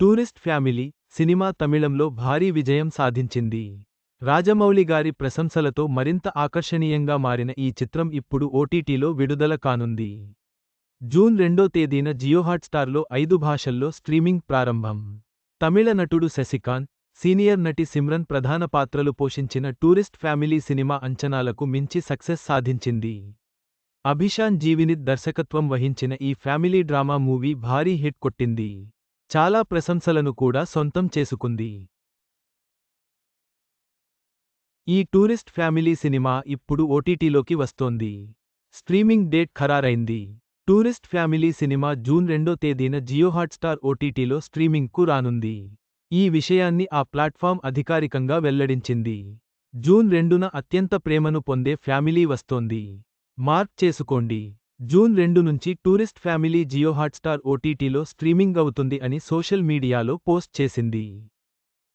Tourist family cinema తమిళంలో భారీ విజయం సాధించింది. రాజమౌళి గారి ప్రశంసలతో మరింత ఆకర్షణీయంగా మారిన ఈ చిత్రం ఇప్పుడు ఓటీటీలో విడుదల కానుంది. జూన్ రెండో తేదీన జియో హాట్స్టార్లో ఐదు భాషల్లో స్ట్రీమింగ్ ప్రారంభం. తమిళ నటుడు శశికాంత్ సీనియర్ నటి సిమ్రన్ ప్రధాన పాత్రలు పోషించిన టూరిస్ట్ ఫ్యామిలీ సినిమా అంచనాలకు మించి సక్సెస్ సాధించింది. అభిషాన్ జీవినిత్ దర్శకత్వం వహించిన ఈ ఫ్యామిలీ డ్రామా మూవీ భారీ హిట్ కొట్టింది. చాలా ప్రశంసలను కూడా సొంతం చేసుకుంది. ఈ టూరిస్ట్ ఫ్యామిలీ సినిమా ఇప్పుడు ఓటీటీలోకి వస్తోంది. స్ట్రీమింగ్ డేట్ ఖరారైంది. టూరిస్ట్ ఫ్యామిలీ సినిమా జూన్ రెండో తేదీన జియో హాట్స్టార్ ఓటీటీలో స్ట్రీమింగ్కు రానుంది. ఈ విషయాన్ని ఆ ప్లాట్ఫామ్ అధికారికంగా వెల్లడించింది. జూన్ రెండున అత్యంత ప్రేమను పొందే ఫ్యామిలీ వస్తోంది. మార్క్ చేసుకోండి. జూన్ రెండు నుంచి టూరిస్ట్ ఫ్యామిలీ జియో హాట్స్టార్ ఓటీటీలో స్ట్రీమింగ్ అవుతుంది అని సోషల్ మీడియాలో పోస్ట్ చేసింది.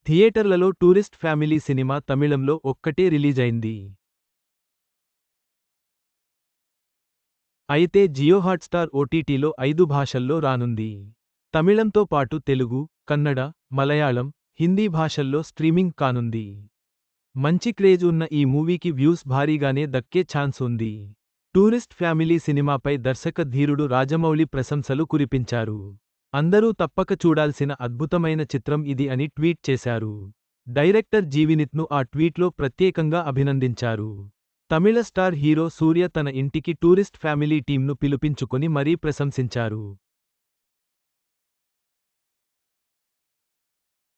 థియేటర్లలో టూరిస్ట్ ఫ్యామిలీ సినిమా తమిళంలో ఒక్కటే రిలీజ్ అయింది. అయితే జియో హాట్స్టార్ ఓటీటీలో ఐదు భాషల్లో రానుంది. తమిళంతో పాటు తెలుగు కన్నడ మలయాళం హిందీ భాషల్లో స్ట్రీమింగ్ కానుంది. మంచి క్రేజ్ ఉన్న ఈ మూవీకి వ్యూస్ భారీగానే దక్కే ఛాన్స్ ఉంది. టూరిస్ట్ ఫ్యామిలీ సినిమాపై దర్శక ధీరుడు రాజమౌళి ప్రశంసలు కురిపించారు. అందరూ తప్పక చూడాల్సిన అద్భుతమైన చిత్రం ఇది అని ట్వీట్ చేశారు. డైరెక్టర్ జీవినిత్ను ఆ ట్వీట్లో ప్రత్యేకంగా అభినందించారు. తమిళ స్టార్ హీరో సూర్య తన ఇంటికి టూరిస్ట్ ఫ్యామిలీ టీంను పిలుపించుకొని మరీ ప్రశంసించారు.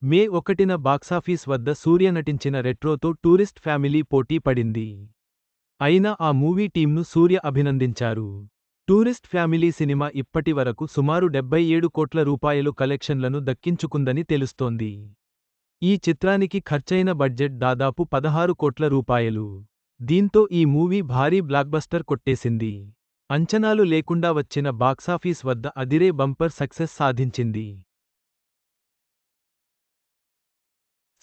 మే ఒకటిన బాక్సాఫీస్ వద్ద సూర్య నటించిన రెట్రోతో టూరిస్ట్ ఫ్యామిలీ పోటీ పడింది. అయినా ఆ మూవీ టీంను సూర్య అభినందించారు. టూరిస్ట్ ఫ్యామిలీ సినిమా ఇప్పటి వరకు సుమారు డెబ్బై ఏడు కోట్ల రూపాయలు కలెక్షన్లను దక్కించుకుందని తెలుస్తోంది. ఈ చిత్రానికి ఖర్చైన బడ్జెట్ దాదాపు పదహారు కోట్ల రూపాయలు. దీంతో ఈ మూవీ భారీ బ్లాక్బస్టర్ కొట్టేసింది. అంచనాలు లేకుండా వచ్చిన బాక్సాఫీస్ వద్ద అదిరే బంపర్ సక్సెస్ సాధించింది.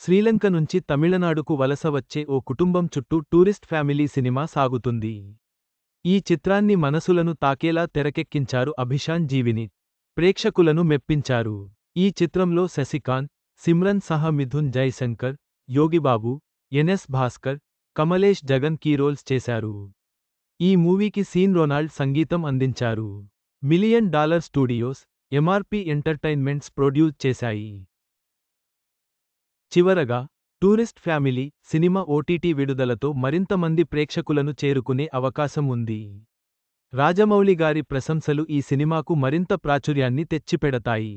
శ్రీలంక నుంచి తమిళనాడుకు వలస వచ్చే ఓ కుటుంబం చుట్టూ టూరిస్ట్ ఫ్యామిలీ సినిమా సాగుతుంది. ఈ చిత్రాన్ని మనసులను తాకేలా తెరకెక్కించారు అభిషాన్ జీవిని. ప్రేక్షకులను మెప్పించారు. ఈ చిత్రంలో శశికాంత్ సిమ్రన్ సహా Mithun Jaishankar Yogi Babu NS Bhaskar Kamlesh Jagan key roles చేశారు. ఈ మూవీకి సీన్ రొనాల్డ్ సంగీతం అందించారు. Million dollar studios MRP entertainments produce చేశాయి. చివరగా టూరిస్ట్ ఫ్యామిలీ సినిమా ఓటీటీ విడుదలతో మరింత మంది ప్రేక్షకులను చేరుకునే అవకాశం ఉంది. రాజమౌళి గారి ప్రశంసలు ఈ సినిమాకు మరింత ప్రాచుర్యాన్ని తెచ్చిపెడతాయి.